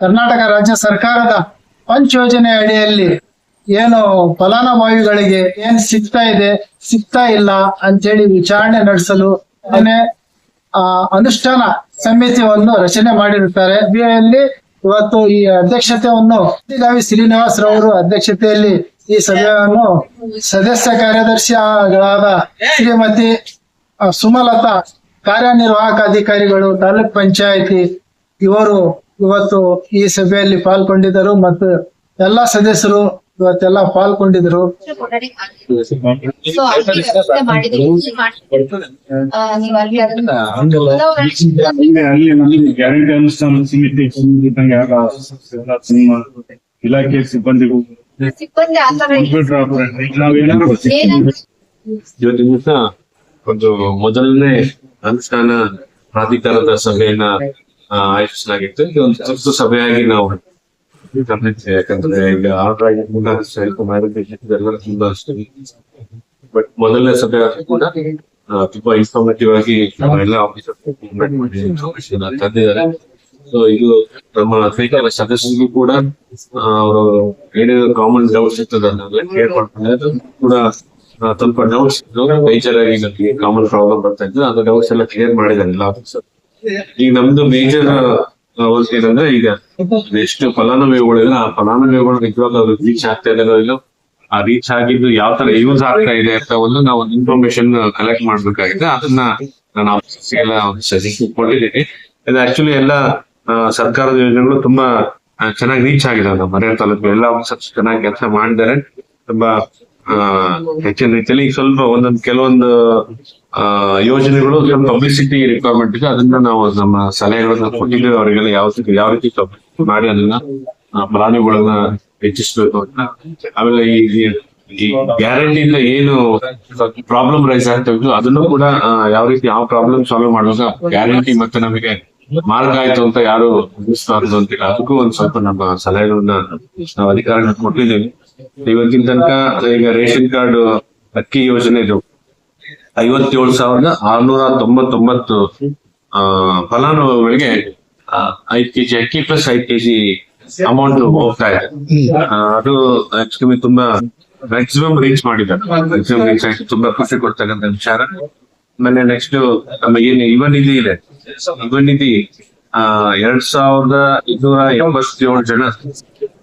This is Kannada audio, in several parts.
ಕರ್ನಾಟಕ ರಾಜ್ಯ ಸರ್ಕಾರದ ಪಂಚ್ ಯೋಜನೆ ಅಡಿಯಲ್ಲಿ ಏನು ಫಲಾನುಭವಿಗಳಿಗೆ ಏನ್ ಸಿಗ್ತಾ ಇದೆ ಸಿಗ್ತಾ ಇಲ್ಲ ಅಂತೇಳಿ ವಿಚಾರಣೆ ನಡೆಸಲು ಆ, ಅನುಷ್ಠಾನ ಸಮಿತಿಯನ್ನು ರಚನೆ ಮಾಡಿರುತ್ತಾರೆ. ಸಭೆಯಲ್ಲಿ ಇವತ್ತು ಈ ಅಧ್ಯಕ್ಷತೆಯನ್ನು ಗಾವಿ ಶ್ರೀನಿವಾಸ್ ರವರು ಅಧ್ಯಕ್ಷತೆಯಲ್ಲಿ ಈ ಸಭೆಯನ್ನು ಸದಸ್ಯ ಕಾರ್ಯದರ್ಶಿಗಳಾದ ಶ್ರೀಮತಿ ಸುಮಲತಾ ಕಾರ್ಯನಿರ್ವಾಹಕ ಅಧಿಕಾರಿಗಳು ತಾಲೂಕ್ ಪಂಚಾಯತಿ ಇವರು ಇವತ್ತು ಈ ಸಭೆಯಲ್ಲಿ ಪಾಲ್ಗೊಂಡಿದ್ದರು ಮತ್ತು ಎಲ್ಲಾ ಸದಸ್ಯರು ಇವತ್ತೆಲ್ಲ ಪಾಲ್ಗೊಂಡಿದ್ರು ಇಲಾಖೆ ಸಿಬ್ಬಂದಿಗೂ ಇವತ್ತಿನ ಒಂದು ಮೊದಲನೇ ಅನುಷ್ಠಾನ ಪ್ರಾಧಿಕಾರದ ಸಭೆಯನ್ನ ಆ, ಆಯೋಜಿಸಲಾಗಿತ್ತು ಇದು ಒಂದು ತುರ್ತು ಸಭೆಯಾಗಿ ನಾವು. ಯಾಕಂದ್ರೆ ಈಗ ಆರ್ಡರ್ ಆಗಿರ್ಬೋದು ಮ್ಯಾರೇಜ್ ತುಂಬಾ ಬಟ್ ಮೊದಲನೇ ಸಭೆ ಕೂಡ ತುಂಬಾ ಇನ್ಫಾರ್ಮೇಟಿವ್ ಆಗಿ ಎಲ್ಲ ಆಫೀಸರ್ ತಂದಿದ್ದಾರೆ. ಸೊ ಇದು ನಮ್ಮ ಸ್ವೀಕಾರ ಸದಸ್ಯರಿಗೂ ಕೂಡ ಅವರು ಏನೇನು ಕಾಮನ್ ಡೌಟ್ಸ್ ಇರ್ತದೆ ಕ್ಲಿಯರ್ ಅದು ಕೂಡ ಸ್ವಲ್ಪ ಡೌಟ್ಸ್ ಮೇಜರ್ ಆಗಿ ನಮಗೆ ಕಾಮನ್ ಪ್ರಾಬ್ಲಮ್ ಬರ್ತಾ ಇತ್ತು. ಅದು ಡೌಟ್ಸ್ ಎಲ್ಲ ಕ್ಲಿಯರ್ ಮಾಡಿದ್ದಾರೆ. ಎಲ್ಲ ಆಫೀಸರ್ ಈಗ ನಮ್ದು ಮೇಜರ್ ಏನಂದ್ರೆ ಈಗ ಎಷ್ಟು ಫಲಾನುಭವಿಗಳಿದ್ರೆ ಆ ಫಲಾನುಭವಿಗಳು ನಿಜವಾಗ್ಲೂ ರೀಚ್ ಆಗ್ತಾ ಇದಾರೋ ಇಲ್ಲೋ ಆ ರೀಚ್ ಆಗಿದ್ದು ಯಾವ ತರ ಯೂಸ್ ಆಗ್ತಾ ಇದೆ ಅಂತ ಒಂದು ನಾವು ಇನ್ಫಾರ್ಮೇಶನ್ ಕಲೆಕ್ಟ್ ಮಾಡ್ಬೇಕಾಗಿದೆ ಅದನ್ನ ನಾನು ಎಲ್ಲ ಕೊಟ್ಟಿದ್ದೀನಿ. ಇದು ಆಕ್ಚುಲಿ ಎಲ್ಲ ಸರ್ಕಾರದ ಯೋಜನೆಗಳು ತುಂಬಾ ಚೆನ್ನಾಗಿ ರೀಚ್ ಆಗಿದೆ ನಮ್ಮ ಮರೆಯ ತಾಲೂಕು ಎಲ್ಲ ಆಫೀಸರ್ಸ್ ಚೆನ್ನಾಗಿ ಕೆಲಸ ಮಾಡಿದ್ದಾರೆ. ತುಂಬಾ ಹೆಚ್ಚಿನ ರೀತಿಯಲ್ಲಿ ಈಗ ಸ್ವಲ್ಪ ಒಂದೊಂದು ಕೆಲವೊಂದು ಯೋಜನೆಗಳು ಸ್ವಲ್ಪ ಪಬ್ಲಿಸಿಟಿ ರಿಕ್ವೈರ್ಮೆಂಟ್ ಇದೆ. ಅದನ್ನ ನಾವು ನಮ್ಮ ಸಲಹೆಗಳನ್ನ ಕೊಟ್ಟಿದ್ದೇವೆ. ಅವರಿಗೆಲ್ಲ ಯಾವ ಯಾವ ರೀತಿ ಮಾಡಿ ಅದನ್ನ ಪ್ರಾಣಿಗಳನ್ನ ಹೆಚ್ಚಿಸಬೇಕು ಅಂತ. ಆಮೇಲೆ ಈ ಗ್ಯಾರಂಟಿಯಿಂದ ಏನು ಪ್ರಾಬ್ಲಮ್ ರೈಸ್ ಆಗ್ತಾ ಅದನ್ನು ಕೂಡ ಯಾವ ರೀತಿ ಯಾವ ಪ್ರಾಬ್ಲಮ್ ಸಾಲ್ವ್ ಮಾಡುವಾಗ ಗ್ಯಾರಂಟಿ ಮತ್ತೆ ನಮಗೆ ಮಾರ್ಗ ಆಯ್ತು ಅಂತ ಯಾರು ಅನ್ನಿಸ್ಬಾರ್ದು ಅಂತಿಲ್ಲ. ಅದಕ್ಕೂ ಒಂದ್ ಸ್ವಲ್ಪ ನಮ್ಮ ಸಲಹೆಗಳನ್ನ ನಾವು ಅಧಿಕಾರಿಗಳು ಕೊಟ್ಟಿದ್ದೇವೆ. ಇವತ್ತಿನ ತನಕ ಈಗ ರೇಷನ್ ಕಾರ್ಡ್ ಅಕ್ಕಿ ಯೋಜನೆದು ಐವತ್ತೇಳು ಸಾವಿರದ ಆರ್ನೂರ ತೊಂಬತ್ತೊಂಬತ್ತು ಫಲಾನುಭವಿಗಳಿಗೆ ಐದು ಕೆಜಿ ಅಕ್ಕಿ ಪ್ಲಸ್ ಐದ್ ಕೆಜಿ ಅಮೌಂಟ್ ಹೋಗ್ತಾ ಇದೆ. ಅದು ಆಕ್ಚುಲಿ ತುಂಬಾ ಮ್ಯಾಕ್ಸಿಮಮ್ ರೀಚ್ ಮಾಡಿದ್ದಾರೆ. ಮ್ಯಾಕ್ಸಿಮಮ್ ರೀಚ್ ಆಗಿ ತುಂಬಾ ಖುಷಿ ಕೊಡ್ತಕ್ಕಂಥ ವಿಚಾರ. ಆಮೇಲೆ ನೆಕ್ಸ್ಟ್ ನಮ್ಮ ಏನು ಯುವ ನಿಧಿ ಇದೆ. ಯುವ ನಿಧಿ ಎರಡ್ ಸಾವಿರದ ಇನ್ನೂರ ಎಂಬತ್ತೇಳು ಜನ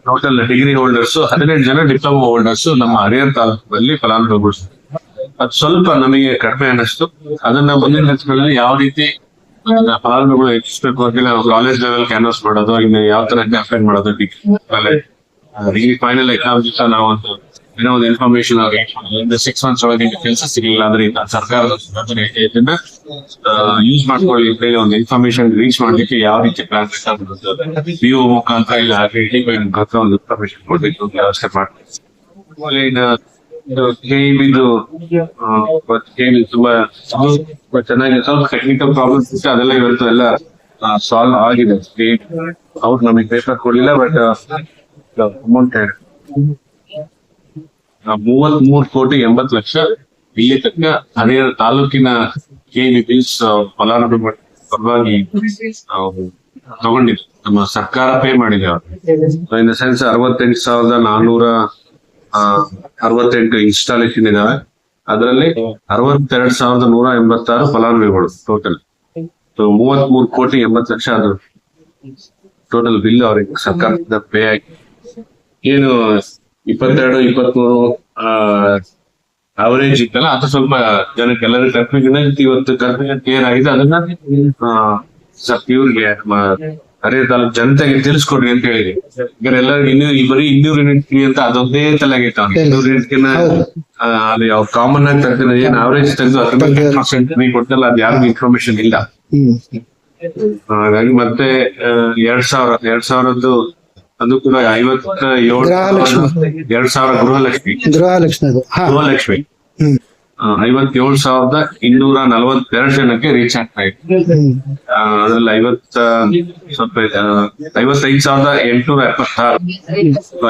ಟೋಟಲ್ ಡಿಗ್ರಿ ಹೋಲ್ಡರ್ಸ್ ಹದಿನೆಂಟು ಜನ ಡಿಪ್ಲೊಮಾ ಹೋಲ್ಡರ್ಸ್ ನಮ್ಮ ಹರಿಹರ ತಾಲೂಕಿನಲ್ಲಿ ಫಲಾನುಭವಿಗಳು. ಅದು ಸ್ವಲ್ಪ ನಮಗೆ ಕಡಿಮೆ ಅನ್ನಿಸ್ತು. ಅದನ್ನ ಮುಂದಿನ ದಿನಗಳಲ್ಲಿ ಯಾವ ರೀತಿ ಫಲಾನುಭವಿಗಳು ಹೆಚ್ಚಿಸಬೇಕು ಅಂತ ಕಾಲೇಜ್ ಲೆವೆಲ್ ಕ್ಯಾನ್ವಸ್ ಮಾಡೋದು, ಇನ್ನು ಯಾವ ತರ ಅಪ್ಲೈ ಮಾಡೋದು ಡಿಗ್ರಿ ಫೈನಲ್ ಎಕ್ಸಾಮ್ ದಿವಸ ನಾವು ಒಂದು, ಏನೋ ಒಂದು ಇನ್ಫಾರ್ಮೇಶನ್ ಸಿಕ್ಸ್ ಮಂತ್ಸ್ ಒಳಗೆ ಕೆಲಸ ಸಿಗಲಿಲ್ಲ ಅಂದ್ರೆ ಸರ್ಕಾರದ. ಇದನ್ನ ಯೂಸ್ ಮಾಡ್ಕೊಳ್ಳಿ ಅಂತ ಹೇಳಿ ಒಂದು ಇನ್ಫಾರ್ಮೇಶನ್ ರೀಚ್ ಮಾಡ್ಲಿಕ್ಕೆ ಯಾವ ರೀತಿ ಪ್ಲಾನ್ ಯು ಮುಖಾಂತರ ಇಲ್ಲ ಮುಖಾಂತರ ಒಂದು ಇನ್ಫಾರ್ಮೇಶನ್ ಕೊಡ್ಬೇಕು ವ್ಯವಸ್ಥೆ ಮಾಡ್ತೀವಿ. ಇದು ಗೇಮ್ ತುಂಬಾ ತುಂಬಾ ಚೆನ್ನಾಗಿ ಸ್ವಲ್ಪ ಟೆಕ್ನಿಕಲ್ ಪ್ರಾಬ್ಲಮ್ಸ್ ಇತ್ತು ಅದೆಲ್ಲ ಇವತ್ತು ಎಲ್ಲ ಸಾಲ್ವ್ ಆಗಿದೆ. ಅವ್ರು ನಮಗೆ ಪೇಪರ್ ಕೊಡ್ಲಿಲ್ಲ ಬಟ್ ಅಮೌಂಟ್ ಮೂವತ್ ಮೂರ್ ಕೋಟಿ ಎಂಬತ್ ಲಕ್ಷ ಇಲ್ಲಿ ತನಕ ಹರಿಹರ ತಾಲೂಕಿನ ಕೆ ಬಿಲ್ಸ್ ಫಲಾನುಭವಿ ಪರವಾಗಿ ತಗೊಂಡಿದ್ರು ನಮ್ಮ ಸರ್ಕಾರ ಪೇ ಮಾಡಿದೆ ಅವರು. ಇನ್ ದ ಸೆನ್ಸ್ ಅರವತ್ತೆಂಟು ಸಾವಿರದ ನಾನ್ನೂರ ಅರವತ್ತೆಂಟು ಇನ್ಸ್ಟಾಲೇಷನ್ ಇದಾವೆ ಅದರಲ್ಲಿ ಅರವತ್ತೆರಡು ಸಾವಿರದ ನೂರ ಎಂಬತ್ತಾರು ಫಲಾನುಭವಿಗಳು ಟೋಟಲ್ ಮೂವತ್ಮೂರು ಮೂವತ್ ಮೂರು ಕೋಟಿ ಎಂಬತ್ತು ಲಕ್ಷ ಅದು ಟೋಟಲ್ ಬಿಲ್ ಅವ್ರಿಗೆ ಸರ್ಕಾರದಿಂದ ಪೇ ಆಗಿ. ಏನು ಇಪ್ಪತ್ತೆರಡು ಇಪ್ಪತ್ಮೂರು ಅವರೇಜ್ ಇತ್ತಲ್ಲ ಅದು ಸ್ವಲ್ಪ ಜನಕ್ಕೆ ಎಲ್ಲರಿಗೂ ಕನ್ಫ್ಯೂಷನ್. ಇವತ್ತು ಕನ್ಫ್ಯೂಷನ್ ಆಗಿದೆ ಅದನ್ನ ಇವ್ರಿಗೆ ನಮ್ಮ ತಲ ತಾಲೂಕು ಜನತೆಗೆ ತಿಳಿಸ್ಕೊಡ್ರಿ ಅಂತ ಹೇಳಿದೆ. ಈಗ ಎಲ್ಲರಿಗೂ ಇನ್ನೂ ಬರೀ ಇನ್ನೂರು ಯೂನಿಟ್ ಅಂತ ಅದೊಂದೇ ತಲೆಗೈತೆ ಇನ್ನೂರು ಯೂನಿಟ್ಗಿನ ಅಲ್ಲಿ ಅವ್ರು ಕಾಮನ್ ಆಗಿ ತರ್ತಾರೆ ಏನ್ ಅವರೇಜ್ ತೆಗೆದು ಹತ್ತೊಂಬತ್ತು ಪರ್ಸೆಂಟ್ ನೀವು ಕೊಟ್ಟಲ್ಲ ಅದು ಯಾರಿಗೂ ಇನ್ಫಾರ್ಮೇಶನ್ ಇಲ್ಲ. ಹಾಗಾಗಿ ಮತ್ತೆ ಎರಡ್ ಸಾವಿರ ಎರಡ್ ಸಾವಿರದ್ದು ಅದು ಕೂಡ ಐವತ್ತ ಏಳು ಎರಡ್ ಸಾವಿರ ಗೃಹಲಕ್ಷ್ಮಿ. ಗೃಹಲಕ್ಷ್ಮಿ ಗೃಹಲಕ್ಷ್ಮಿ. ಐವತ್ತೇಳು ಸಾವಿರದ ಇನ್ನೂರ ನಲವತ್ತೆರಡು ಜನಕ್ಕೆ ರೀಚ್ ಆಗ್ತಾ ಇತ್ತು ಅದ್ರಲ್ಲಿ ಐವತ್ತ ಸ್ವಲ್ಪ ಐವತ್ತೈದು ಸಾವಿರದ ಎಂಟುನೂರ ಎಪ್ಪತ್ತಾರು.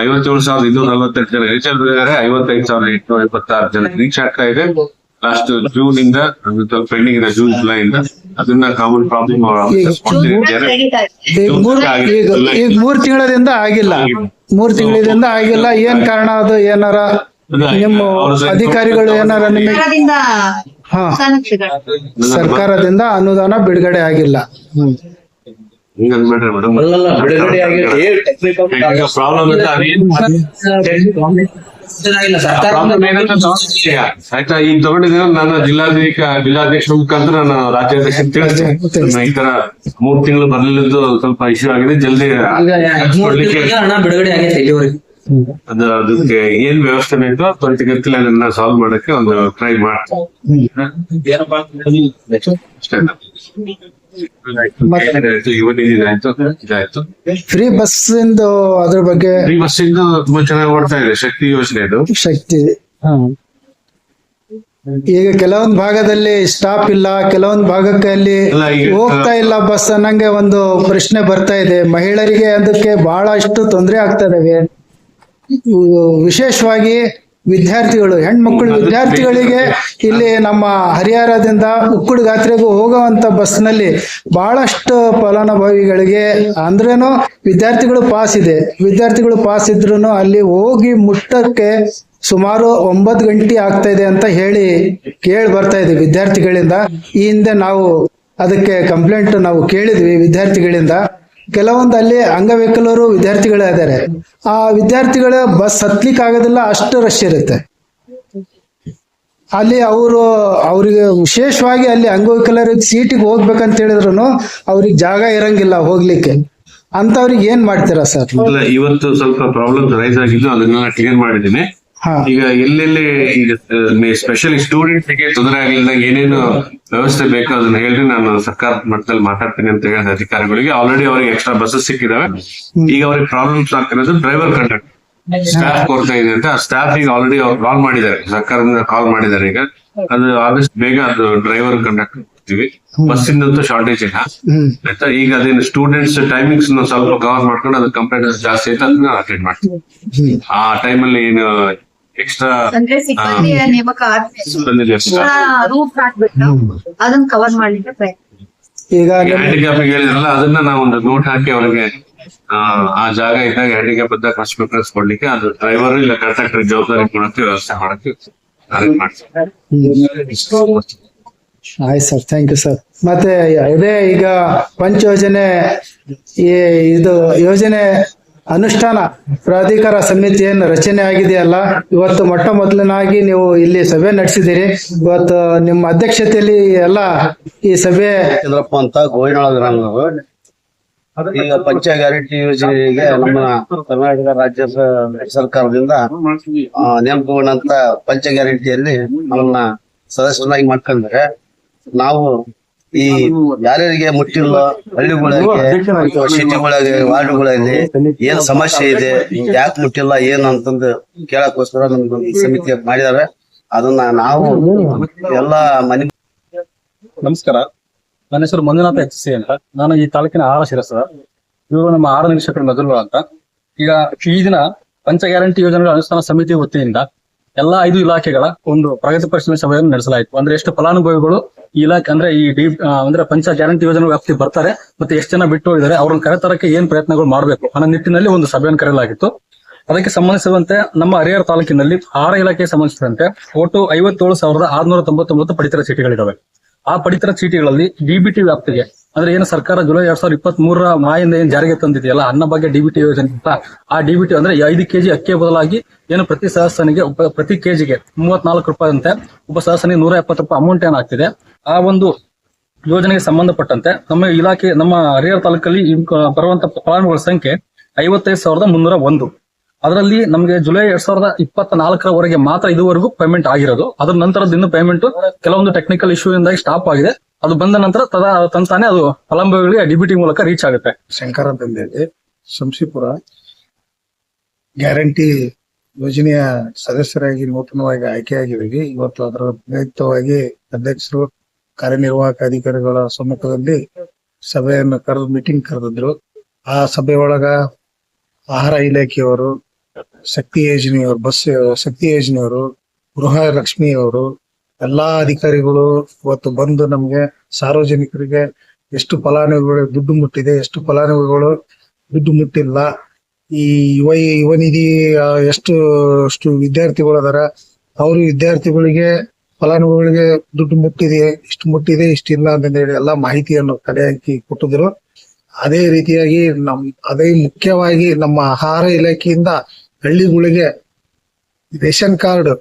ಐವತ್ತೇಳು ಸಾವಿರದ ಇನ್ನೂರ ನಲವತ್ತೆರಡು ಜನ ರೀಚ್ ಆಗಿದ್ದಾರೆ ಐವತ್ತೈದು ಸಾವಿರದ ಎಂಟುನೂರ ಎಪ್ಪತ್ತಾರು ಜನ ರೀಚ್ ಆಗ್ತಾ ಇದೆ. ಲಾಸ್ಟ್ ಜೂನ್ ಇಂದ ಪೆಂಡಿಂಗ್ ಇದೆ ಜೂನ್ ಜುಲೈ ಇಂದ ಅದನ್ನ ಕಾಮನ್ ಪ್ರಾಬ್ಲಮ್ ಮೂರ್ ತಿಂಗಳದಿಂದ ಆಗಿಲ್ಲ. ಮೂರ್ ತಿಂಗಳಿಂದ ಆಗಿಲ್ಲ. ಏನ್ ಕಾರಣ ಅದು? ಏನಾರ ನಿಮ್ಮ ಅಧಿಕಾರಿಗಳು ಏನಾರ ನಿಮಗೆ ಸರ್ಕಾರದಿಂದ ಹಾ. ಅನುದಾನ ಸರ್ಕಾರದಿಂದ ಅನುದಾನ ಬಿಡುಗಡೆ ಆಗಿಲ್ಲ. ಹ್ಮ್. ಆಯ್ತಾ ಈಗ ತಗೊಂಡಿದ್ದೀನ ನಾನು ಜಿಲ್ಲಾಧಿಕ ಜಿಲ್ಲಾಧ್ಯಕ್ಷರ ಮುಖಾಂತರ ನಾನು ರಾಜ್ಯಾಧ್ಯಕ್ಷ ತಿಳಿಸ್ತೇನೆ ಈ ತರ ಮೂರ್ ತಿಂಗಳು ಬರ್ಲಿಲ್ಲದ್ದು ಸ್ವಲ್ಪ ಇಶ್ಯೂ ಆಗಿದೆ. ಜಲ್ದಿ ಹಣ ಬಿಡುಗಡೆ ಆಗೈತೆ ಇಲ್ಲಿವರೆಗೆ. ಅದು ಅದಕ್ಕೆ ಏನ್ ವ್ಯವಸ್ಥೆ ಬೇಕೋ ತ್ವರಿತಗತಿಲಿ ಅದನ್ನ ಸಾಲ್ವ್ ಮಾಡಕ್ಕೆ ಒಂದು ಟ್ರೈ ಇದಾಯ್ತು ಫ್ರೀ ಬಸ್ ಇಂದು ಅದ್ರ ಬಗ್ಗೆ ಫ್ರೀ ಬಸ್ ಇಂದ ತುಂಬಾ ಚೆನ್ನಾಗಿ ಓಡ್ತಾ ಇದೆ ಶಕ್ತಿ ಯೋಜನೆ ಇದು. ಶಕ್ತಿ. ಈಗ ಕೆಲವೊಂದು ಭಾಗದಲ್ಲಿ ಸ್ಟಾಪ್ ಇಲ್ಲ ಕೆಲವೊಂದು ಭಾಗಕ್ಕೆ ಅಲ್ಲಿ ಹೋಗ್ತಾ ಇಲ್ಲ ಬಸ್ ಅನ್ನಂಗೆ ಒಂದು ಪ್ರಶ್ನೆ ಬರ್ತಾ ಇದೆ. ಮಹಿಳೆಯರಿಗೆ ಅದಕ್ಕೆ ಬಹಳಷ್ಟು ತೊಂದರೆ ಆಗ್ತಾ ಇದಾವೆ. ವಿಶೇಷವಾಗಿ ವಿದ್ಯಾರ್ಥಿಗಳು ಹೆಣ್ಮಕ್ಳು ವಿದ್ಯಾರ್ಥಿಗಳಿಗೆ ಇಲ್ಲಿ ನಮ್ಮ ಹರಿಹರದಿಂದ ಉಕ್ಕುಡು ಗಾತ್ರೆಗೂ ಹೋಗುವಂತ ಬಸ್ನಲ್ಲಿ ಬಹಳಷ್ಟು ಫಲಾನುಭವಿಗಳಿಗೆ ಅಂದ್ರೇನು ವಿದ್ಯಾರ್ಥಿಗಳು ಪಾಸ್ ಇದೆ. ವಿದ್ಯಾರ್ಥಿಗಳು ಪಾಸ್ ಇದ್ರು ಅಲ್ಲಿ ಹೋಗಿ ಮುಟ್ಟಕ್ಕೆ ಸುಮಾರು ಒಂಬತ್ತು ಗಂಟೆ ಆಗ್ತಾ ಇದೆ ಅಂತ ಹೇಳಿ ಕೇಳಿ ಬರ್ತಾ ಇದೆ ವಿದ್ಯಾರ್ಥಿಗಳಿಂದ. ಈ ಹಿಂದೆ ನಾವು ಅದಕ್ಕೆ ಕಂಪ್ಲೇಂಟ್ ನಾವು ಕೇಳಿದ್ವಿ ವಿದ್ಯಾರ್ಥಿಗಳಿಂದ. ಕೆಲವೊಂದು ಅಲ್ಲಿ ಅಂಗವಿಕಲರು ವಿದ್ಯಾರ್ಥಿಗಳಿದ್ದಾರೆ ಆ ವಿದ್ಯಾರ್ಥಿಗಳ ಬಸ್ ಹತ್ಲಿಕ್ಕೆ ಆಗೋದಿಲ್ಲ, ಅಷ್ಟು ರಶ್ ಇರುತ್ತೆ. ಅಲ್ಲಿ ಅವರು, ಅವರಿಗೆ ವಿಶೇಷವಾಗಿ ಅಲ್ಲಿ ಅಂಗವಿಕಲರಿಗೆ ಸೀಟಿಗೆ ಹೋಗ್ಬೇಕಂತ ಹೇಳಿದ್ರು ಅವ್ರಿಗೆ ಜಾಗ ಇರಂಗಿಲ್ಲ ಹೋಗ್ಲಿಕ್ಕೆ. ಅಂತವ್ರಿಗೆ ಏನ್ ಮಾಡ್ತೀರಾ ಸರ್? ಇವತ್ತು ಸ್ವಲ್ಪ ಪ್ರಾಬ್ಲಮ್ ರೈಸ್ ಆಗಿದ್ದು ಅದನ್ನ ಕ್ಲಿಯರ್ ಮಾಡಿದ್ದೀನಿ. ಈಗ ಎಲ್ಲೆಲ್ಲಿ ಈಗ ಸ್ಪೆಷಲಿ ಸ್ಟೂಡೆಂಟ್ಸ್ಗೆ ತೊಂದರೆ ಆಗಲಿಲ್ಲ ಏನೇನು ವ್ಯವಸ್ಥೆ ಬೇಕೋ ಅದನ್ನ ಹೇಳ್ರಿ. ನಾನು ಸರ್ಕಾರ ಮಟ್ಟದಲ್ಲಿ ಮಾತಾಡ್ತೀನಿ ಅಂತ ಹೇಳಿದ ಅಧಿಕಾರಿಗಳಿಗೆ. ಆಲ್ರೆಡಿ ಅವ್ರಿಗೆ ಎಕ್ಸ್ಟ್ರಾ ಬಸ್ಸಸ್ ಸಿಕ್ಕಿದಾವೆ. ಈಗ ಅವ್ರಿಗೆ ಪ್ರಾಬ್ಲಮ್ಸ್ ಆಗ್ತಿರೋದು ಡ್ರೈವರ್ ಕಂಡಕ್ಟ್ ಸ್ಟಾಫ್ ಕೊಡ್ತಾ ಇದೆ ಅಂತ. ಆ ಸ್ಟಾಫ್ ಈಗ ಆಲ್ರೆಡಿ ಅವ್ರು ಕಾಲ್ ಮಾಡಿದ್ದಾರೆ. ಸರ್ಕಾರದಿಂದ ಕಾಲ್ ಮಾಡಿದ್ದಾರೆ ಈಗ. ಅದು ಆದಷ್ಟು ಬೇಗ ಅದು ಡ್ರೈವರ್ ಕಂಡಕ್ಟ್ ಕೊಡ್ತೀವಿ ಬಸ್ಸಿಂದಂತೂ ಶಾರ್ಟೇಜ್ ಇಲ್ಲ. ಆಯ್ತಾ? ಈಗ ಅದೇನು ಸ್ಟೂಡೆಂಟ್ಸ್ ಟೈಮಿಂಗ್ಸ್ ಸ್ವಲ್ಪ ಕವರ್ ಮಾಡ್ಕೊಂಡು ಅದು ಕಂಪ್ಲೇಂಟ್ ಜಾಸ್ತಿ ಆಯ್ತು ಅದನ್ನ ಅಟೆಂಡ್ ಮಾಡ್ತೀವಿ. ಆ ಟೈಮಲ್ಲಿ ಏನು ಎಕ್ಸ್ಟ್ರಾ ಅಂದ್ರೆ ಸಿಬ್ಬಂದಿಯ ನೇಮಕ ಆದ್ಮೇಲೆ ಬಂದಿದೆ extra. ಹಾಕ್ಬಿಟ್ಟು ಅದನ್ನ ಕವರ್ ಮಾಡ್ಲಿಕ್ಕೆ ಪ್ರಯತ್ನ. ಈಗ ನಿಮ್- ಹ್ಯಾಂಡಿಕ್ಯಾಪ್ ಹೇಳಿದ್ರಲ್ಲ ಅದನ್ನ ನಾವು ಒಂದು ನೋಟ್ ಹಾಕಿ ಅವ್ರಿಗೆ ಆ, ಆ ಜಾಗ ಇದ್ದಾಗ ಹ್ಯಾಂಡಿಕ್ಯಾಪ್ ಇದ್ದಾಗ ಫಸ್ಟ್ ಪ್ರಿಫರೆನ್ಸ್ ಕೊಡ್ಲಿಕ್ಕೆ ಅದು ಡ್ರೈವರ್ ಇಲ್ಲ ಕಂಡಕ್ಟರ್ ಜವಾಬ್ದಾರಿ ಕೊಡಕ್ಕೆ ವ್ಯವಸ್ಥೆ ಮಾಡಕ್ಕೆ ಅರೇಂಜ್ ಮಾಡ್ತೀವಿ. ಆಯ್ತು ಸರ್ ಥ್ಯಾಂಕ್ ಯು ಸರ್. ಮತ್ತೆ ಇದೇ ಈಗ ಪಂಚ ಯೋಜನೆ ಈ ಇದು ಯೋಜನೆ ಅನುಷ್ಠಾನ ಪ್ರಾಧಿಕಾರ ಸಮಿತಿ ಏನು ರಚನೆ ಆಗಿದೆಯಲ್ಲ, ಇವತ್ತು ಮೊಟ್ಟ ಮೊದಲನಾಗಿ ನೀವು ಇಲ್ಲಿ ಸಭೆ ನಡೆಸಿದಿರಿ. ಇವತ್ತು ನಿಮ್ಮ ಅಧ್ಯಕ್ಷತೆಯಲ್ಲಿ ಎಲ್ಲ ಈ ಸಭೆ ಚಂದ್ರಪ್ಪ ಅಂತ ಗೋವಿನೊಳ ಈಗ ಪಂಚ ಗ್ಯಾರಂಟಿ ಯೋಜನೆಗೆ ನಮ್ಮ ಕರ್ನಾಟಕ ರಾಜ್ಯ ಸರ್ಕಾರದಿಂದ ನೇಮಕಗೊಂಡಂತ ಪಂಚ ಗ್ಯಾರಂಟಿಯಲ್ಲಿ ನಮ್ಮನ್ನ ಸದಸ್ಯರಾಗಿ ಮಾಡ್ಕೊಂಡ್ರೆ, ನಾವು ಈ ಯಾರ್ಯಾರಿಗೆ ಮುಟ್ಟಿಲ್ಲ ಹಳ್ಳಿಗಳಿಗೆ ಸಿಟಿಗಳಿಗೆ ವಾರ್ಡ್ಗಳಲ್ಲಿ ಏನ್ ಸಮಸ್ಯೆ ಇದೆ ಯಾಕೆ ಮುಟ್ಟಿಲ್ಲ ಏನು ಅಂತಂದು ಕೇಳಕ್ಕೋಸ್ಕರ ನಮ್ಗೆ ಸಮಿತಿ ಮಾಡಿದಾರೆ ಅದನ್ನ ನಾವು ಎಲ್ಲಾ ಮನೆ ನಮಸ್ಕಾರ. ನನ್ನ ಹೆಸರು ಮಂಜುನಾಥ ಎಚ್ ಸಿ ಅಂತ. ನಾನು ಈ ತಾಲೂಕಿನ ಆಹಾರ ಶಿರಸ ಇವರು ನಮ್ಮ ಆರ ನಿರೀಕ್ಷಕರ ಮೊದಲು ಅಂತ. ಈಗ ಈ ದಿನ ಪಂಚ ಗ್ಯಾರಂಟಿ ಯೋಜನೆಗಳ ಅನುಷ್ಠಾನ ಸಮಿತಿ ವತಿಯಿಂದ ಎಲ್ಲಾ ಐದು ಇಲಾಖೆಗಳ ಒಂದು ಪ್ರಗತಿ ಪರಿಶೀಲನೆ ಸಭೆಯನ್ನು ನಡೆಸಲಾಯಿತು. ಅಂದ್ರೆ ಎಷ್ಟು ಫಲಾನುಭವಿಗಳು ಇಲಾಖೆ ಅಂದ್ರೆ ಈ ಡಿ ಅಂದ್ರೆ ಪಂಚ ಗ್ಯಾರಂಟಿ ಯೋಜನೆ ವ್ಯಾಪ್ತಿ ಬರ್ತಾರೆ, ಮತ್ತೆ ಎಷ್ಟು ಜನ ಬಿಟ್ಟು ಹೋಗಿದ್ದಾರೆ, ಅವ್ರನ್ನ ಕರೆತರಕ್ಕೆ ಏನ್ ಪ್ರಯತ್ನಗಳು ಮಾಡಬೇಕು ಅನ್ನೋ ನಿಟ್ಟಿನಲ್ಲಿ ಒಂದು ಸಭೆಯನ್ನು ಕರೆಯಲಾಗಿತ್ತು. ಅದಕ್ಕೆ ಸಂಬಂಧಿಸಿದಂತೆ ನಮ್ಮ ಹರಿಹರ ತಾಲೂಕಿನಲ್ಲಿ ಆಹಾರ ಇಲಾಖೆಗೆ ಸಂಬಂಧಿಸಿದಂತೆ ಒಟ್ಟು ಐವತ್ತೇಳು ಸಾವಿರದ ಆರ್ನೂರ ತೊಂಬತ್ತೊಂಬತ್ತು ಪಡಿತರ ಚೀಟಿಗಳಿದಾವೆ. ಆ ಪಡಿತರ ಚೀಟಿಗಳಲ್ಲಿ ಡಿಬಿಟಿ ವ್ಯಾಪ್ತಿಗೆ, ಅಂದ್ರೆ ಏನು ಸರ್ಕಾರ ಜುಲೈ ಎರಡ್ ಸಾವಿರದ ಇಪ್ಪತ್ತ್ ಮೂರರ ಮಾಯಿಂದ ಏನ್ ಜಾರಿಗೆ ತಂದಿದೆಯಲ್ಲ, ಅನ್ನ ಬಗ್ಗೆ ಡಿಬಿಟಿ ಯೋಜನೆ ಅಂತ ಆ ಡಿಬಿಟಿ ಅಂದ್ರೆ ಐದು ಕೆಜಿ ಅಕ್ಕಿ ಬದಲಾಗಿ ಏನು ಪ್ರತಿ ಸದಸ್ಯನಿಗೆ ಪ್ರತಿ ಕೆಜಿಗೆ ಮೂವತ್ನಾಲ್ಕು ರೂಪಾಯಿ ಅಂತೆ ಒಬ್ಬ ಸದಸ್ಯನಿಗೆ ನೂರ ಎಪ್ಪತ್ತು ರೂಪಾಯಿ ಅಮೌಂಟ್ ಏನಾಗ್ತಿದೆ ಆ ಒಂದು ಯೋಜನೆಗೆ ಸಂಬಂಧಪಟ್ಟಂತೆ ನಮ್ಮ ಇಲಾಖೆ, ನಮ್ಮ ಹರಿಹರ ತಾಲೂಕಲ್ಲಿ ಬರುವಂತ ಫಲಾನುಭವಿಗಳ ಸಂಖ್ಯೆ ಐವತ್ತೈದು ಸಾವಿರದ ಮುನ್ನೂರ ಒಂದು. ಅದರಲ್ಲಿ ನಮಗೆ ಜುಲೈ ಎರಡ್ ಸಾವಿರದ ಇಪ್ಪತ್ತ ನಾಲ್ಕರವರೆಗೆ ಮಾತ್ರ ಇದುವರೆಗೂ ಪೇಮೆಂಟ್ ಆಗಿರೋದು. ಅದ್ರ ನಂತರದಿಂದ ಪೇಮೆಂಟ್ ಕೆಲವೊಂದು ಟೆಕ್ನಿಕಲ್ ಇಶ್ಯೂ ಇಂದಾಗಿ ಸ್ಟಾಪ್ ಆಗಿದೆ. ಅದು ಬಂದ ನಂತರ ತದಾ ತಂತಾನೆ ಅದು ಫಲಾನುಭವಿಗಳಿಗೆ ಡಿಬಿಟಿ ಮೂಲಕ ರೀಚ್ ಆಗುತ್ತೆ. ಶಂಕರ ತಂದೆ ಶಂಶಿಪುರ ಗ್ಯಾರಂಟಿ ಯೋಜನೆಯ ಸದಸ್ಯರಾಗಿ ನೂತನವಾಗಿ ಆಯ್ಕೆಯಾಗಿದ್ದೀವಿ ಇವತ್ತು ಅದರ ಪ್ರಯುಕ್ತವಾಗಿ ಅಧ್ಯಕ್ಷರು, ಕಾರ್ಯನಿರ್ವಾಹಕ ಅಧಿಕಾರಿಗಳ ಸಮ್ಮುಖದಲ್ಲಿ ಸಭೆಯನ್ನು ಕರೆದು ಮೀಟಿಂಗ್ ಕರೆದಿದ್ರು. ಆ ಸಭೆಯೊಳಗ ಆಹಾರ ಇಲಾಖೆಯವರು ಶಕ್ತಿ ಯೋಜನೆಯವರು, ಬಸ್ ಶಕ್ತಿ ಯೋಜನೆಯವರು, ಗೃಹ ಲಕ್ಷ್ಮಿಯವರು, ಎಲ್ಲಾ ಅಧಿಕಾರಿಗಳು ಇವತ್ತು ಬಂದು ನಮ್ಗೆ ಸಾರ್ವಜನಿಕರಿಗೆ ಎಷ್ಟು ಫಲಾನುಭವಿಗಳು ದುಡ್ಡು ಮುಟ್ಟಿದೆ, ಎಷ್ಟು ಫಲಾನುಭವಿಗಳು ದುಡ್ಡು ಮುಟ್ಟಿಲ್ಲ, ಈ ಯುವ ಯುವ ನಿಧಿ ಎಷ್ಟು, ಅಷ್ಟು ವಿದ್ಯಾರ್ಥಿಗಳು ಅದಾರ, ಅವರು ವಿದ್ಯಾರ್ಥಿಗಳಿಗೆ ಫಲಾನುಭವಿಗಳಿಗೆ ದುಡ್ಡು ಮುಟ್ಟಿದೆ, ಇಷ್ಟು ಮುಟ್ಟಿದೆ ಇಷ್ಟಿಲ್ಲ ಅಂತ ಹೇಳಿ ಎಲ್ಲಾ ಮಾಹಿತಿಯನ್ನು ಕಲೆ ಹಾಕಿ ಕೊಟ್ಟಿದ್ರು. ಅದೇ ರೀತಿಯಾಗಿ ನಮ್, ಅದೇ ಮುಖ್ಯವಾಗಿ ನಮ್ಮ ಆಹಾರ ಇಲಾಖೆಯಿಂದ ಹಳ್ಳಿಗಳಿಗೆ ರೇಷನ್ ಕಾರ್ಡ್.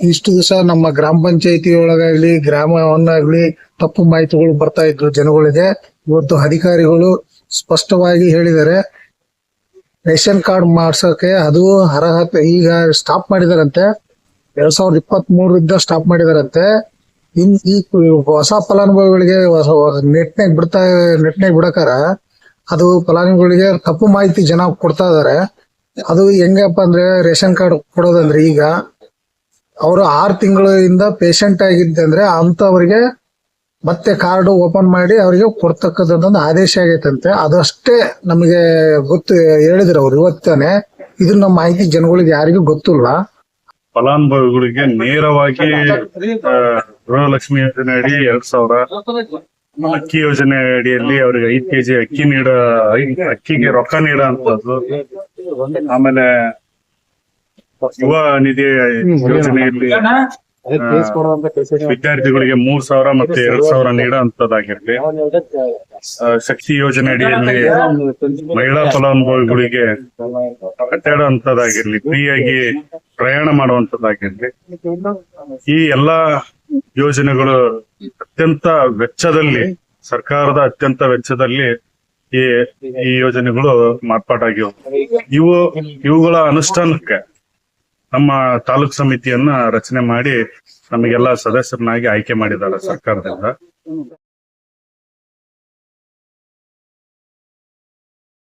ಇಷ್ಟು ದಿವಸ ನಮ್ಮ ಗ್ರಾಮ ಪಂಚಾಯತಿ ಒಳಗಾಗ್ಲಿ ಗ್ರಾಮವನ್ನಾಗ್ಲಿ ತಪ್ಪು ಮಾಹಿತಿಗಳು ಬರ್ತಾ ಇದ್ರು ಜನಗಳಿಗೆ. ಇವತ್ತು ಅಧಿಕಾರಿಗಳು ಸ್ಪಷ್ಟವಾಗಿ ಹೇಳಿದ್ದಾರೆ, ರೇಷನ್ ಕಾರ್ಡ್ ಮಾಡ್ಸೋಕೆ ಅದು ಅರ್ಹತೆ. ಈಗ ಸ್ಟಾಪ್ ಮಾಡಿದಾರಂತೆ. ಎರಡ್ ಸಾವಿರದ ಇಪ್ಪತ್ತ್ ಮೂರರಿಂದ ಸ್ಟಾಪ್ ಮಾಡಿದಾರಂತೆ. ಇನ್ ಈ ಹೊಸ ಫಲಾನುಭವಿಗಳಿಗೆ ಹೊಸ ನೆಟ್ನಾಗ ಬಿಡ್ತಾ ನೆಟ್ನಾಗ ಬಿಡಕಾರ ಅದು ಫಲಾನುಭವಿಗಳಿಗೆ ತಪ್ಪು ಮಾಹಿತಿ ಜನ ಕೊಡ್ತಾ ಇದಾರೆ ಅದು ಹೆಂಗಪ್ಪ ಅಂದ್ರೆ ರೇಷನ್ ಕಾರ್ಡ್ ಕೊಡೋದಂದ್ರೆ ಈಗ ಅವರು ಆರು ತಿಂಗಳಿಂದ ಪೇಷಂಟ್ ಆಗಿದ್ದಂದ್ರೆ ಅಂತವರಿಗೆ ಮತ್ತೆ ಕಾರ್ಡ್ ಓಪನ್ ಮಾಡಿ ಅವರಿಗೆ ಕೊಡ್ತಕ್ಕಂಥದ್ದೊಂದು ಆದೇಶ ಆಗೈತಂತೆ. ಅದಷ್ಟೇ ನಮಗೆ ಗೊತ್ತು ಹೇಳಿದ್ರು ಅವ್ರು ಇವತ್ತಾನೆ. ಇದು ನಮ್ಮ ಮಾಹಿತಿ ಜನಗಳಿಗೆ ಯಾರಿಗೂ ಗೊತ್ತಿಲ್ಲ. ಫಲಾನುಭವಿಗಳಿಗೆ ನೇರವಾಗಿ ಗೃಹಲಕ್ಷ್ಮಿ ಯೋಜನೆ ಅಡಿ ಎರಡ್ ಸಾವಿರ. ಅಕ್ಕಿ ಯೋಜನೆ ಅಡಿಯಲ್ಲಿ ಅವ್ರಿಗೆ ಐದ್ ಕೆಜಿ ಅಕ್ಕಿ ನೀಡ ಅಕ್ಕಿಗೆ ರೊಕ್ಕ ನೀಡ ಅಂತದ್ದು ಆಮೇಲೆ ಯುವ ನಿಧಿ ಯೋಜನೆಯಲ್ಲಿ ವಿದ್ಯಾರ್ಥಿಗಳಿಗೆ ಮೂರ್ ಸಾವಿರ ಮತ್ತೆ ಎರಡ್ ಸಾವಿರ ನೀಡುವಂತದ್ದಾಗಿರ್ಲಿ ಶಕ್ತಿ ಯೋಜನೆ ಅಡಿಯಲ್ಲಿ ಮಹಿಳಾ ಫಲಾನುಭವಿಗಳಿಗೆ ಅಂತದಾಗಿರ್ಲಿ ಫ್ರೀಯಾಗಿ ಪ್ರಯಾಣ ಮಾಡುವಂತದ್ದಾಗಿರ್ಲಿ. ಈ ಎಲ್ಲಾ ಯೋಜನೆಗಳು ಅತ್ಯಂತ ವೆಚ್ಚದಲ್ಲಿ ಸರ್ಕಾರದ ಅತ್ಯಂತ ವೆಚ್ಚದಲ್ಲಿ ಈ ಈ ಯೋಜನೆಗಳು ಮಾರ್ಪಾಟಾಗಿವೆ ಇವು ಇವುಗಳ ಅನುಷ್ಠಾನಕ್ಕೆ ನಮ್ಮ ತಾಲೂಕ್ ಸಮಿತಿಯನ್ನ ರಚನೆ ಮಾಡಿ ನಮಗೆಲ್ಲ ಸದಸ್ಯರನ್ನಾಗಿ ಆಯ್ಕೆ ಮಾಡಿದ್ದಾರೆ ಸರ್ಕಾರದಿಂದ.